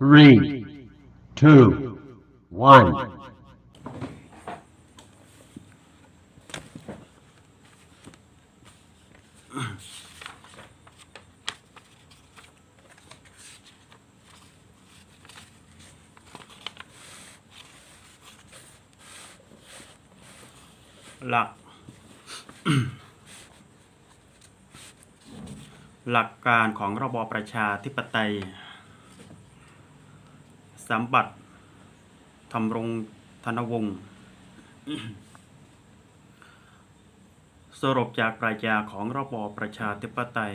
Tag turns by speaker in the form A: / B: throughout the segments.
A: three, two, one.
B: หลักหลักการของระบอบประชาธิปไตย สัมบัติธรรมรงธนวงศ์สรุปจากปรัชญาของระบอบประชาธิปไตย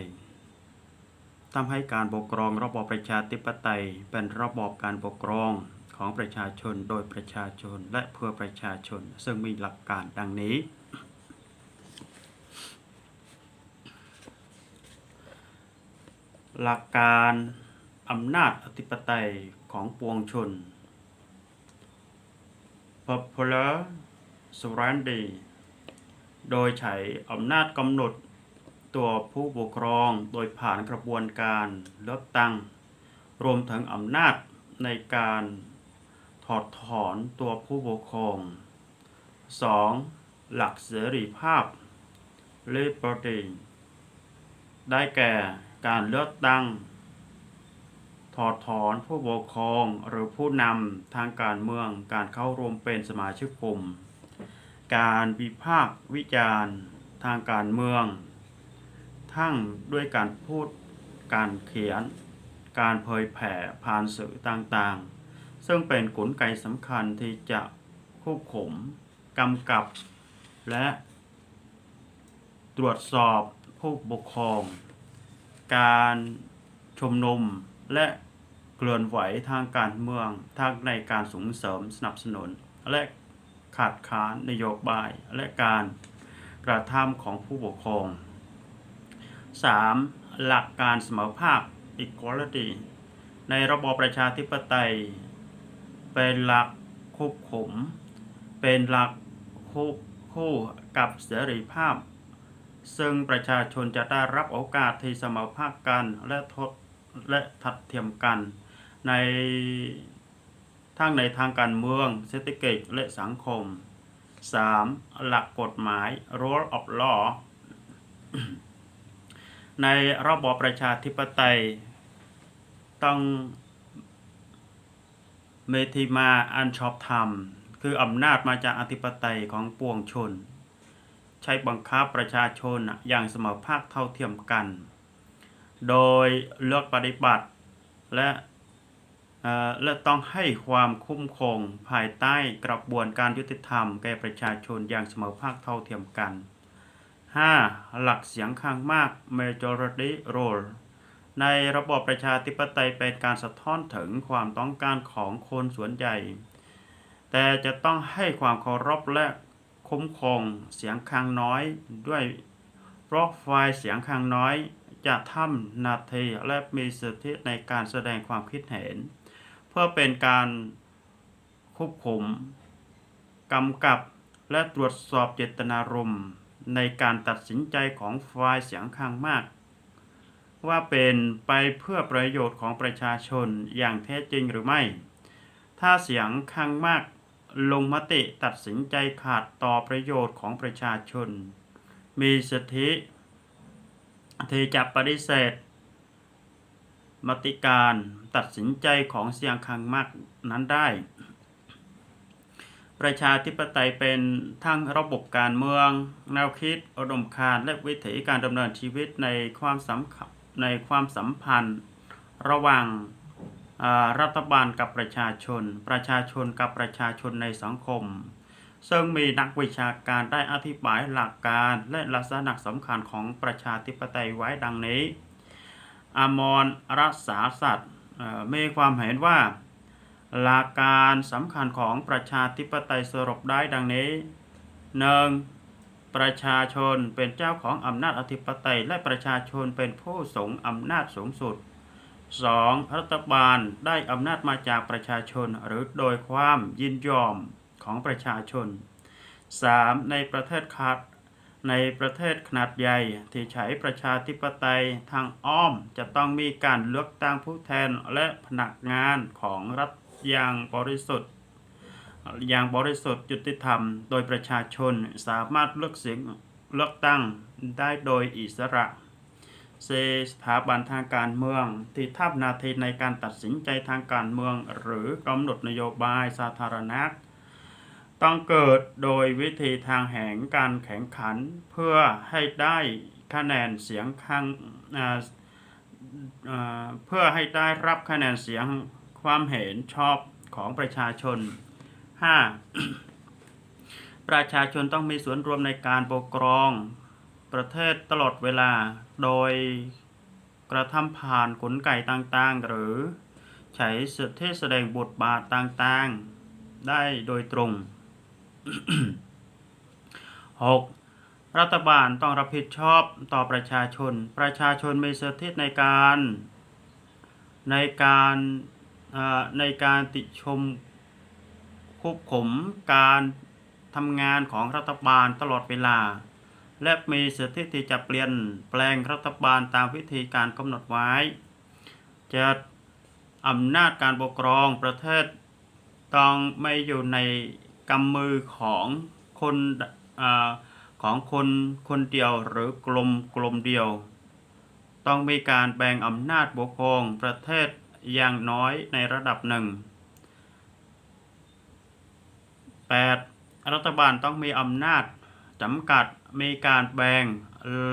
B: ทำให้การปกครองระบอบประชาธิปไตย เป็นระบอบการปกครองของประชาชนโดยประชาชนและเพื่อประชาชน ซึ่งมีหลักการดังนี้ หลักการ อำนาจอธิปไตยของปวงชน popular sovereignty โดยใช้อำนาจกำหนดตัวผู้ปกครองโดยผ่านกระบวนการเลือกตั้ง รวมถึงอำนาจในการถอดถอนตัวผู้ปกครอง 2. หลักเสรีภาพ liberty ได้แก่การเลือกตั้ง ถอดถอนผู้ปกครองหรือผู้นำทางการเมืองการเข้ารวมเป็นสมาชิกกลุ่ม การวิพากษ์วิจารณ์ทางการเมือง ทั้งด้วยการพูดการเขียน การเผยแผ่ผ่านสื่อต่างๆ ซึ่งเป็นกลไกสำคัญที่จะควบคุมกำกับ และตรวจสอบผู้ปกครอง การชุมนุมและ เคลื่อนไหวทางการเมืองทั้งในการส่งเสริมสนับสนุน และขาดคานนโยบายและการกระทำของผู้ปกครอง 3. หลักการเสมอภาค equality ในระบอบประชาธิปไตย เป็นหลักควบคุมเป็นหลักคู่คู่กับเสรีภาพ ซึ่งประชาชนจะได้รับโอกาสที่เสมอภาคกันและทดและทัดเทียมกัน ในทั้งในทางการเมือง เศรษฐกิจและสังคม 3. หลักกฎหมาย rule of law ในระบอบประชาธิปไตย ต้องเมธิมาอันชอบธรรม คืออำนาจมาจากอธิปไตยของปวงชน ใช้บังคับประชาชนอย่างเสมอภาคเท่าเทียมกัน โดยเลือกปฏิบัติและ และต้องให้ความคุ้มครองภายใต้กระบวนการยุติธรรมแก่ประชาชนอย่างเสมอภาคเท่าเทียมกัน 5. หลักเสียงข้างมาก majority rule ในระบอบประชาธิปไตยเป็นการสะท้อนถึงความต้องการของคนส่วนใหญ่ แต่จะต้องให้ความเคารพและคุ้มครองเสียงข้างน้อย ด้วยเพราะฝ่ายเสียงข้างน้อย จะทำนาทีและมีสิทธิในการแสดงความคิดเห็น พื่อเป็นการควบคุมกำกับและตรวจสอบเจตนารมณ์ในการตัดสินใจของฝ่ายเสียงข้างมาก ว่าเป็นไปเพื่อประโยชน์ของประชาชนอย่างแท้จริงหรือไม่ ถ้าเสียงข้างมากลงมติตัดสินใจขาดต่อประโยชน์ของประชาชน มีสิทธิที่จะปฏิเสธ มติการ ตัดสินใจของเสียงข้างมากนั้นได้ ประชาธิปไตยเป็นทั้งระบบการเมือง แนวคิดอุดมการณ์และวิถีการดำเนินชีวิตในความสัมพันธ์ในความสัมพันธ์ระหว่างรัฐบาลกับประชาชน ประชาชนกับประชาชนในสังคม ซึ่งมีนักวิชาการได้อธิบายหลักการและลักษณะสำคัญของประชาธิปไตยไว้ดังนี้ อมรรักษาสัตว์ มีความเห็นว่าหลักการสำคัญของประชาธิปไตยสรุปได้ดังนี้ 1. ประชาชนเป็นเจ้าของอำนาจอธิปไตยและประชาชนเป็นผู้ทรงอำนาจสูงสุด 2. รัฐบาลได้อำนาจมาจากประชาชนหรือโดยความยินยอมของประชาชน 3. ในประเทศขาด ในประเทศขนาดใหญ่ที่ใช้ประชาธิปไตยทางอ้อมจะต้องมีการเลือกตั้งผู้แทนและพนักงานของรัฐอย่างบริสุทธิ์ อย่างบริสุทธิ์ยุติธรรม โดยประชาชนสามารถเลือกเสียงเลือกตั้งได้โดยอิสระเซสถาบันทางการเมืองที่ทับนาทีในการตัดสินใจทางการเมือง หรือกำหนดนโยบายสาธารณะ ต้องเกิดโดยวิธีทางแห่งการแข่งขันเพื่อให้ได้คะแนนเสียงข้างอ่าอ่าเพื่อให้ได้รับคะแนนเสียงความเห็นชอบของประชาชน 5. ประชาชนต้องมีส่วนรวมในการปกครอง ประเทศตลอดเวลา โดยกระทำผ่านกลไกต่างๆ หรือใช้สิทธิแสดงบทบาทต่างๆ ได้โดยตรง 6. รัฐบาลต้องรับผิดชอบต่อประชาชน ประชาชนมีสิทธิในการในการในการติชมควบคุมการทำงานของรัฐบาลตลอดเวลา และมีสิทธิที่จะเปลี่ยนแปลงรัฐบาลตามวิธีการกำหนดไว้จะอำนาจการปกครองประเทศต้องไม่อยู่ใน กำมือของคนอของคนคนเดียวหรือกลมกลมเดียว ต้องมีการแบ่งอำนาจปกครองประเทศอย่างน้อยในระดับหนึ่ง 8. รัฐบาลต้องมีอำนาจจำกัดมีการแบ่ง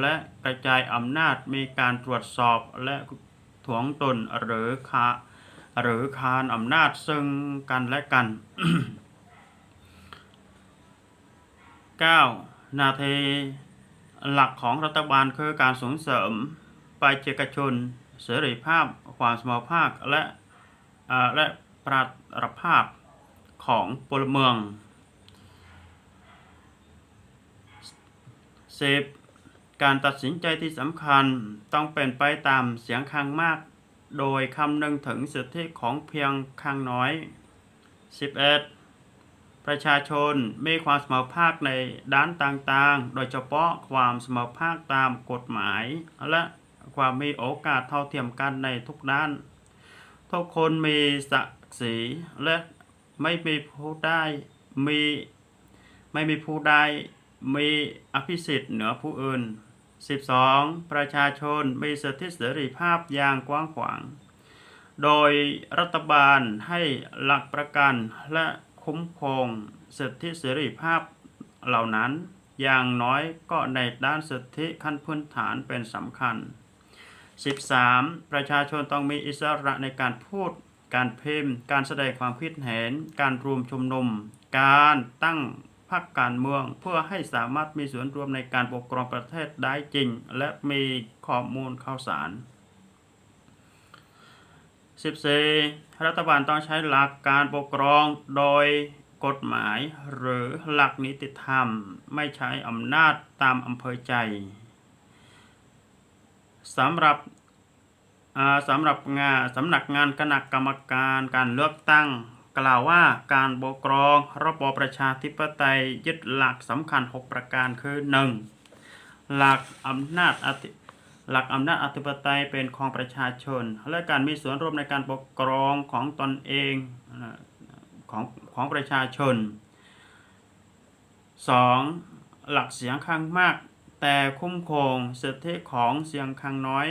B: และกระจายอำนาจมีการตรวจสอบและถวงตนหรือคาหรือคานอำนาจซึ่งกันและกัน 9. นาที หลักของรัฐบาลคือการส่งเสริมไปเจกชน เสรีภาพ ความสมภาคและอ่าและปราดภาพของพลเมือง 10. การตัดสินใจที่สำคัญต้องเป็นไปตามเสียงข้างมาก โดยคำนึงถึงสิทธิของเพียงข้างน้อย 11. ประชาชนมีความเสมอภาคในด้านต่างๆ โดยเฉพาะความเสมอภาคตามกฎหมาย และความมีโอกาสเท่าเทียมกันในทุกด้าน ทุกคนมีศักดิ์ศรีและไม่มีผู้ได้มีไม่มีผู้ใดมีอภิสิทธิ์เหนือผู้อื่น 12. ประชาชนมีสิทธิเสรีภาพอย่างกว้างขวาง โดยรัฐบาลให้หลักประกันและ คุ้มครองสิทธิเสรีภาพเหล่านั้น อย่างน้อยก็ในด้านสิทธิขั้นพื้นฐานเป็นสำคัญ 13. ประชาชนต้องมีอิสระในการพูด การพิมพ์ การแสดงความคิดเห็น การรวมชุมนุม การตั้งพรรคการเมืองเพื่อให้สามารถมีส่วนรวมในการปกครองประเทศได้จริง และมีข้อมูลข่าวสาร 14. รัฐบาลต้องใช้หลักการปกครองโดยกฎหมายหรือหลักนิติธรรม ไม่ใช้อำนาจตามอำเภอใจสำหรับสำหรับงานสำนักงานคณะกรรมการการเลือกตั้ง กล่าวว่าการปกครองระบอบประชาธิปไตยยึดหลักสำคัญ 6 ประการคือ 1. หลักอำนาจอธิ หลักอำนาจอธิปไตยเป็นของประชาชน และการมีส่วนร่วมในการปกครองของตนเองของของประชาชน 2. หลักเสียงข้างมาก แต่คุ้มครองสิทธิของเสียงข้างน้อย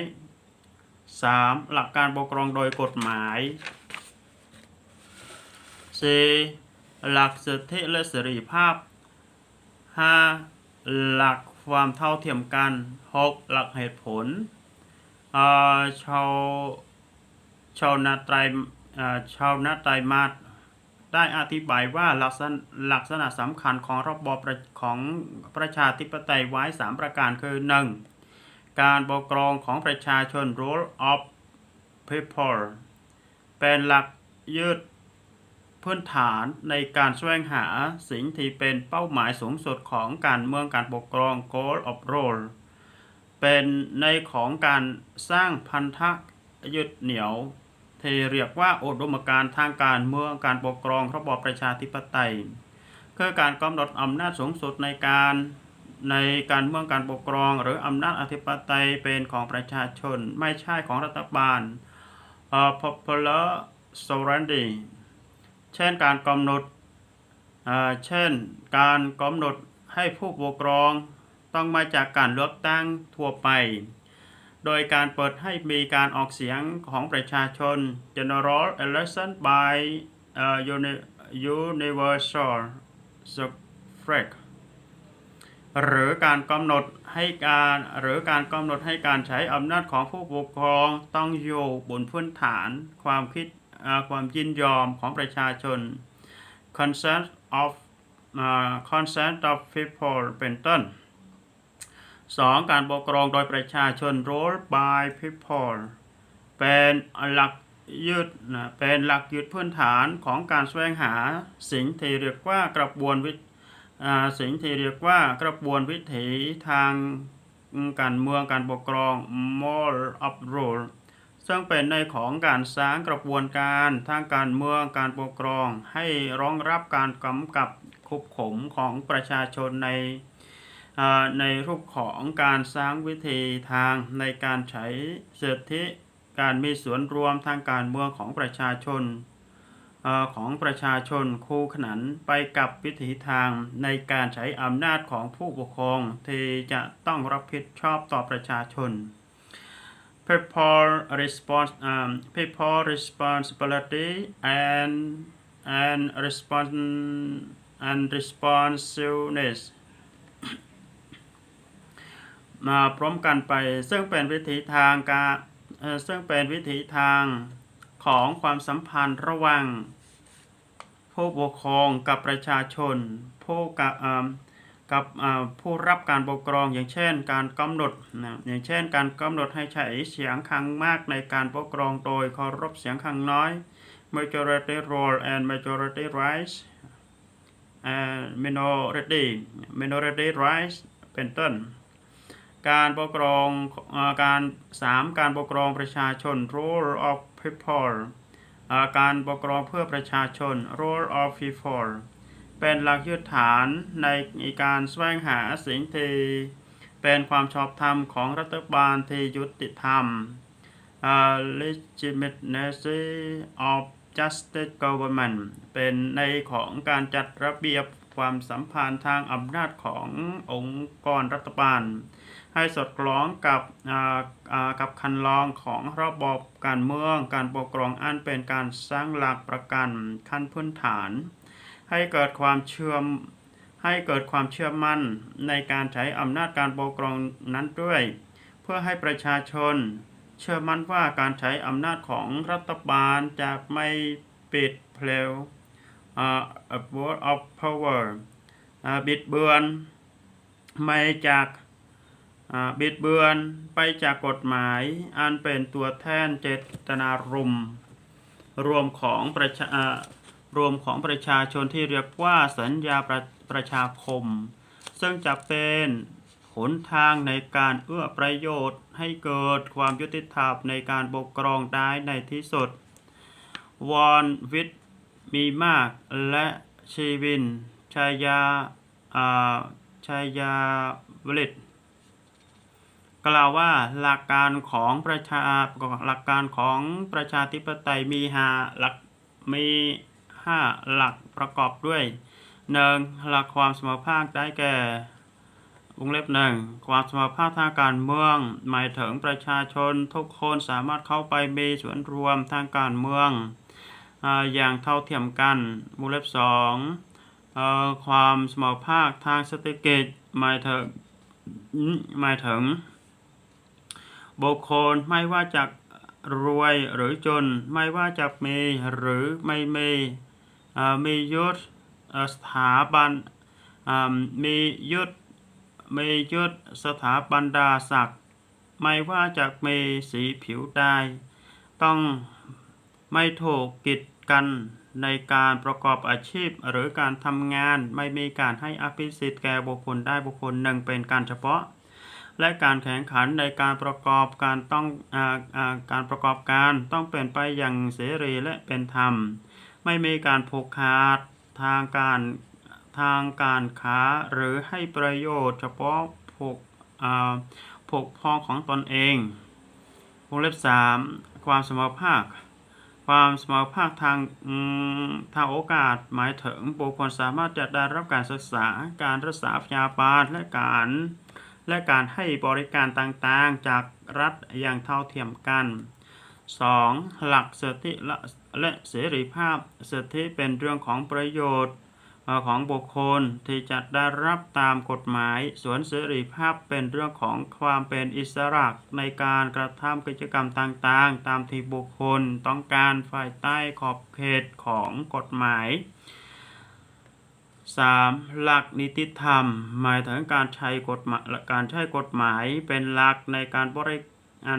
B: 3. หลักการปกครองโดยกฎหมาย 4. หลักสิทธิและเสรีภาพ 5. หลัก ความเท่าเทียมกัน 6. หลักเหตุผลเอ่อชาวชาวนาไตรเอ่อชาวนาไตรมาสได้อธิบายว่าลักษณะลักษณะสำคัญของระบอบของประชาธิปไตยไว้ 3 ประการคือ 1. การปกครองของประชาชน rule of people เป็นหลักยืด พื้นฐานในการแสวงหาสิ่งที่เป็นเป้าหมายสูงสุดของการเมืองการปกครอง goal of rule เป็นในของการสร้างพันธะยึดเหนี่ยวที่เรียกว่าอุดมการทางการเมืองการปกครองระบอบประชาธิปไตย คือการกำหนดอำนาจสูงสุดในการในการเมืองการปกครอง หรืออำนาจอธิปไตยเป็นของประชาชน ไม่ใช่ของรัฐบาล popular sovereignty เช่นการกำหนดเช่นการกำหนดให้ผู้ปกครองต้องมาจากการเลือกตั้งทั่วไป โดยการเปิดให้มีการออกเสียงของประชาชน general election by uni- universal suffrage หรือการกำหนดให้การหรือการกำหนดให้การใช้อำนาจของผู้ปกครองต้องอยู่บนพื้นฐานความคิด ความยินยอมของประชาชน consent of เอ่อ consent of people เป็นต้นสองการปกครองโดยประชาชน rule by people เป็นหลักยึดนะเป็นหลักยึดพื้นฐานของการแสวงหาสิ่งที่เรียกว่ากระบวนวิสิ่งที่เรียกว่ากระบวนวิถีทางการเมืองการปกครอง model of rule ซึ่งเป็นในของการสร้างกระบวนการทางการเมืองการปกครอง ให้รองรับการกำกับควบคุมของประชาชนในในรูปของการสร้างวิธีทางในการใช้สิทธิการมีส่วนรวมทางการเมืองของประชาชนของประชาชนคู่ขนานไปกับวิถีทางในการใช้อำนาจของผู้ปกครองที่จะต้องรับผิดชอบต่อประชาชน people response um, people responsibility and and response and responsiveness มาพร้อมกันไปซึ่งเป็นวิถีทางการเอซึ่งเป็นวิถีทางของความสัมพันธ์ระหว่างผู้ปกครองกับประชาชนผู้กับเอ กับผู้รับการปกครองอย่างเช่น การกำหนดนะอย่างเช่น การกำหนดให้ใช้เสียงข้างมากในการปกครองโดยเคารพเสียงข้างน้อย majority rule and majority rights and minority minority rights เป็นต้น การปกครองการสามการปกครองประชาชน rule of people การปกครองเพื่อประชาชน rule of people เป็นหลักยึดฐานในการแสวงหาสิ่งที่เป็นความชอบธรรมของรัฐบาลที่ยุติธรรมเอ่อ legitimacy of justice government เป็นในของการจัดระเบียบความสัมพันธ์ทางอำนาจขององค์กรรัฐบาล ให้สอดคล้องกับอ่าอ่ากับคันลองของระบบการเมือง การปกครองอันเป็นการสร้างหลักประกันขั้นพื้นฐาน ให้เกิดความเชื่อมให้เกิดความเชื่อมั่นในการใช้อำนาจการปกครองนั้นด้วย เพื่อให้ประชาชน เชื่อมั่นว่าการใช้อำนาจของรัฐบาลจะไม่ปิดเพลวอ่า abuse of power อ่าบิดเบือนไม่จากอ่าบิดเบือนไปจากกฎหมายอันเป็นตัวแทนเจตนารมณ์รวมของประชาอ่า รวมของประชาชนที่เรียกว่าสัญญาประประชาคม ซึ่งจะเป็นหนทางในการเอื้อประโยชน์ ให้เกิดความยุติธรรมในการปกครองได้ในที่สุด วอนวิทย์มีมากและชีวินชายาอ่าชายาวลิตกล่าวว่าหลักการของประชาหลักการของประชาธิปไตยมีหาหลักมี ห้าหลักประกอบด้วยหนึ่งหลักความเสมอภาคได้แก่วงเล็บหนึ่งความเสมอภาคทางการเมือง หมายถึงประชาชนทุกคนสามารถเข้าไปมีส่วนรวมทางการเมืองออย่างเท่าเทียมกันวงเล็บสองความเสมอภาคทางเศรษฐกิจหมายถึงหมายถึงบุคคลไม่ว่าจะรวยหรือจนไม่ว่าจะมีหรือไม่มี มียศสถาบันมียศมียศสถาบันดาศักดิ์ไม่ว่าจะมีสีผิวใดต้องไม่ถูกกีดกันในการประกอบอาชีพหรือการทำงานไม่มีการให้อภิสิทธิ์แก่บุคคลได้บุคคลหนึ่งเป็นการเฉพาะ และการแข่งขันในการประกอบการต้องอาอาการประกอบการต้องเป็นไปอย่างเสรีและเป็นธรรม ไม่มีการผูกขาดทางการทางการค้าหรือให้ประโยชน์เฉพาะพวกอ่าพวกพองของตนเองวงเล็บสามความเสมอภาค ความเสมอภาคทางทางโอกาสหมายถึงบุคคลสามารถจะได้รับการศึกษาการรักษาพยาบาลและการและการให้บริการต่างๆจากรัฐอย่างเท่าเทียมกัน 2. หลักสิทธิและเสรีภาพสิทธิเป็นเรื่องของประโยชน์ของบุคคลที่จะได้รับตามกฎหมาย ส่วนเสรีภาพเป็นเรื่องของความเป็นอิสระในการกระทำกิจกรรมต่างๆ ตามที่บุคคลต้องการภายใต้ขอบเขตของกฎหมาย 3. หลักนิติธรรม หมายถึงการใช้กฎหมายการใช้กฎหมายเป็นหลักในการบริ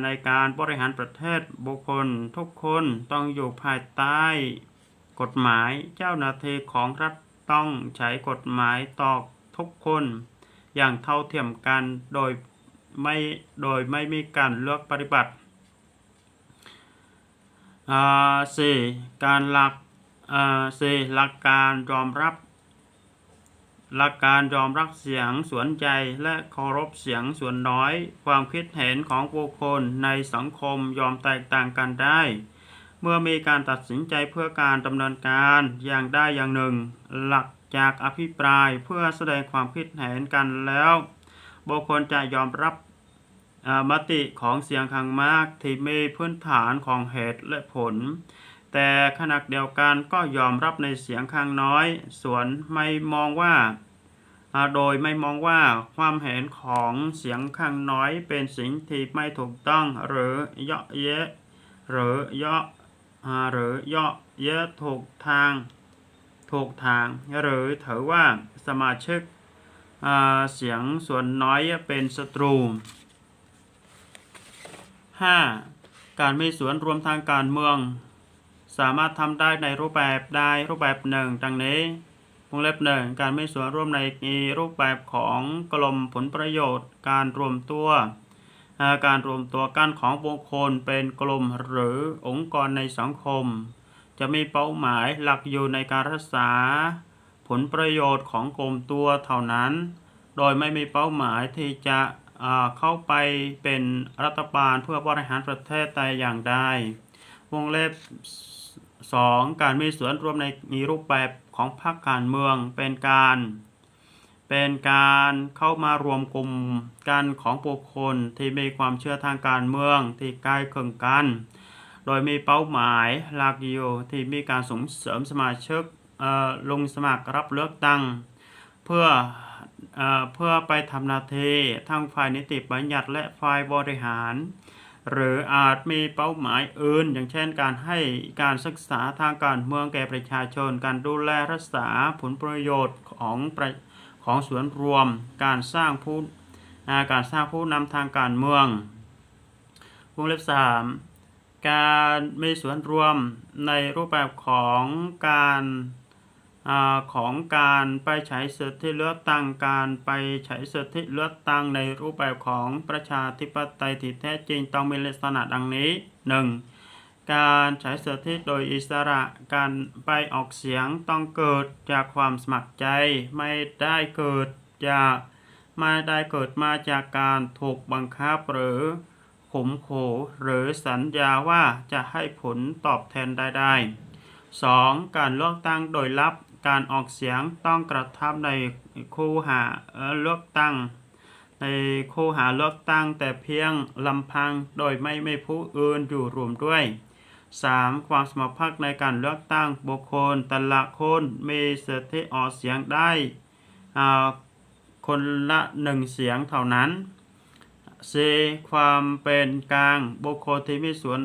B: ในการบริหารประเทศบุคคลทุกคนต้องอยู่ภายใต้กฎหมายเจ้าหน้าที่ของรัฐต้องใช้กฎหมายต่อทุกคน อย่างเท่าเทียมกันโดยไม่โดยไม่มีการเลือกปฏิบัติอ่าสี่การหลักอ่าสี่หลักการยอมรับ หลักการยอมรับเสียงส่วนใหญ่และเคารพเสียงส่วนน้อย ความคิดเห็นของบุคคลในสังคมยอมแตกต่างกันได้ เมื่อมีการตัดสินใจเพื่อการดำเนินการอย่างใดอย่างหนึ่ง หลักจากอภิปรายเพื่อแสดงความคิดเห็นกันแล้วบุคคลจะยอมรับมติของเสียงข้างมากที่มีพื้นฐานของเหตุและผล แต่ขณะเดียวกันก็ยอมรับในเสียงข้างน้อย ส่วนไม่มองว่า โดยไม่มองว่าความเห็นของเสียงข้างน้อยเป็นสิ่งที่ไม่ถูกต้องหรือเยาะเยะหรือเยาะอ่าหรือเยาะเยะถูกทางถูกทาง หรือถือว่าสมาชิกเสียงส่วนน้อยเป็นศัตรู 5. การมีส่วนรวมทางการเมือง สามารถทำได้ในรูปแบบใดรูปแบบหนึ่งดังนี้วงเล็บหนึ่งการมีส่วนร่วมในรูปแบบของกลมผลประโยชน์ การรวมตัว การรวมตัวกันของบุคคลเป็นกลุ่มหรือองค์กรในสังคม จะมีเป้าหมายหลักอยู่ในการรักษา ผลประโยชน์ของกลุ่มตัวเท่านั้น โดยไม่มีเป้าหมายที่จะเข้าไปเป็นรัฐบาลเพื่อบริหารประเทศแต่อย่างใดวงเล็บ 2. การมีส่วนร่วมในมีรูปแบบของพรรคการเมืองเป็นการ เป็นการเข้ามารวมกลุ่มกันของบุคคลที่มีความเชื่อทางการเมืองที่ใกล้เคียงกัน โดยมีเป้าหมายหลักอยู่ที่มีการส่งเสริมสมาชิกลงสมัครรับเลือกตั้ง เพื่อเอ่อเพื่อไปทำหน้าที่ทั้งฝ่ายนิติบัญญัติและฝ่ายบริหาร หรืออาจมีเป้าหมายอื่น อย่างเช่นการให้การศึกษาทางการเมืองแก่ประชาชน การดูแลรักษาผลประโยชน์ของของส่วนรวม การสร้างผู้การสร้างผู้นำทางการเมืองวงเล็บสามการมีส่วนรวมในรูปแบบของการ ของการไปใช้สิทธิเลือกตั้งการไปใช้สิทธิเลือกตั้งในรูปแบบของประชาธิปไตยที่แท้จริงต้องมีลักษณะดังนี้ 1. การใช้สิทธิโดยอิสระการไปออกเสียงต้องเกิดจากความสมัครใจไม่ได้เกิดจากไม่ได้เกิดมาจากการถูกบังคับหรือข่มขู่หรือสัญญาว่าจะให้ผลตอบแทนได้ได้ 2. การเลือกตั้งโดยลับ การออกเสียงต้องกระทำในคูหาเลือกตั้ง ในคูหาเลือกตั้งแต่เพียงลำพังโดยไม่ไมีผู้อื่นอยู่รวมด้วย 3. ความสมรรถในการเลือกตั้งบุคคลแต่ละคนมีสิทธิออกเสียงได้คนละหนึ่งเสียงเท่านั้น 4. ความเป็นกลางบุคคลที่มีส่วน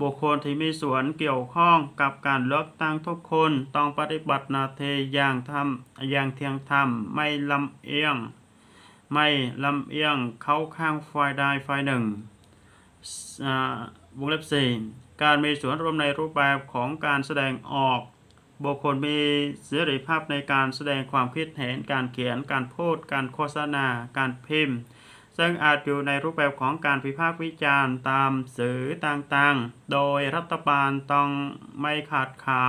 B: บุคคลที่มีส่วนเกี่ยวข้องกับการเลือกตั้งทุกคนต้องปฏิบัติหน้าที่อย่างทำอย่างเที่ยงธรรมไม่ลำเอียง ไม่ลำเอียงเข้าข้างฝ่ายใดฝ่ายหนึ่งวงเล็บสี่การมีส่วนร่วมในรูปแบบของการแสดงออก บุคคลมีเสรีภาพในการแสดงความคิดเห็น การเขียน การพูด การโฆษณา การพิมพ์ ซึ่งอาจอยู่ในรูปแบบของการพิพากษ์วิจารณ์ตามสื่อต่างๆ โดยรัฐบาลต้องไม่ขาดขา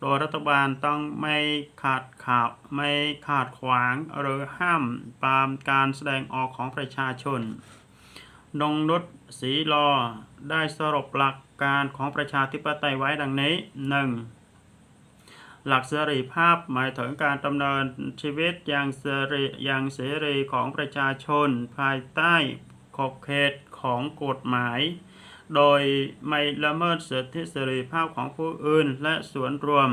B: โดยรัฐบาลต้องไม่ขาดข่าวไม่ขาดขวางหรือห้ามปามการแสดงออกของประชาชน นงนุษศรีลอได้สรุปหลักการของประชาธิปไตยไว้ดังนี้ 1. หลักเสรีภาพหมายถึงการดำเนินชีวิตอย่างเสรีอย่างเสรีของประชาชน ภายใต้ขอบเขตของกฎหมาย โดยไม่ละเมิดสิทธิเสรีภาพของผู้อื่นและส่วนรวม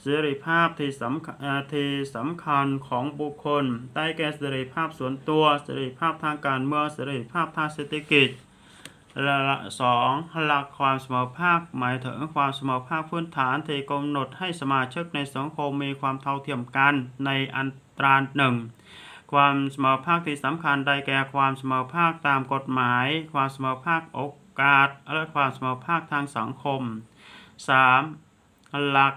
B: เสรีภาพที่สำคัญที่สำคัญของบุคคล ได้แก่เสรีภาพส่วนตัวเสรีภาพทางการเมืองเสรีภาพทางเศรษฐกิจ ละสองหลักความเสมอภาคหมายถึงความเสมอภาคพื้นฐานที่กำหนดให้สมาชิกในสังคมมีความเท่าเทียมกันในอันตราหนึ่งความเสมอภาคที่สำคัญได้แก่ความเสมอภาคตามกฎหมาย ความเสมอภาคโอกาส และความเสมอภาคทางสังคม 3. หลัก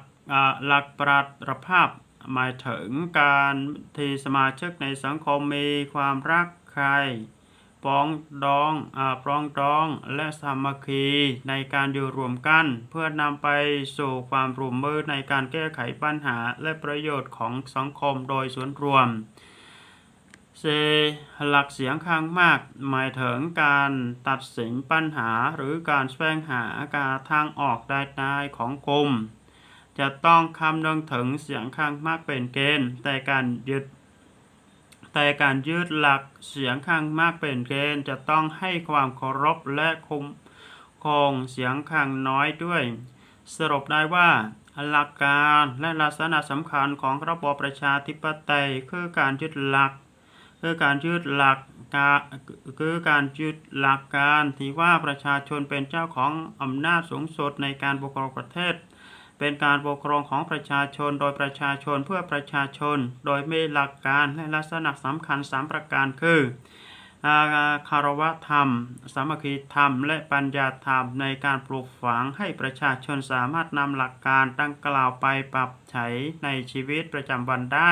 B: หลักปราดภาพหมายถึงการที่สมาชิกในสังคมมีความรักใคร ปองดองอปรองดอง และสามัคคีในการอยู่รวมกัน เพื่อนำไปสู่ความร่วมมือในการแก้ไขปัญหาและประโยชน์ของสังคมโดยส่วนรวมเซหลักเสียงข้างมาก หมายถึงการตัดสินปัญหาหรือการแสวงหาการทางออกได้ได้ของกลุ่มจะต้องคำนึงถึงเสียงข้างมากเป็นเกณฑ์แต่การยึด แต่การยืดหลักเสียงข้างมากเป็นเกณฑ์จะต้องให้ความเคารพและคุ้มครองเสียงข้างน้อยด้วย สรุปได้ว่าหลักการและลักษณะสำคัญของระบอบประชาธิปไตยคือการยึดหลัก คือการยึดหลักการคือการยึดหลักการที่ว่าประชาชนเป็นเจ้าของอำนาจสูงสุดในการปกครองประเทศ เป็นการปกครองของประชาชนโดยประชาชนเพื่อประชาชน โดยมีหลักการและลักษณะสำคัญ 3 ประการคือคารวะธรรม สามัคคีธรรม และปัญญาธรรมในการปลูกฝังให้ประชาชนสามารถนำหลักการดังกล่าวไปปรับใช้ในชีวิตประจำวันได้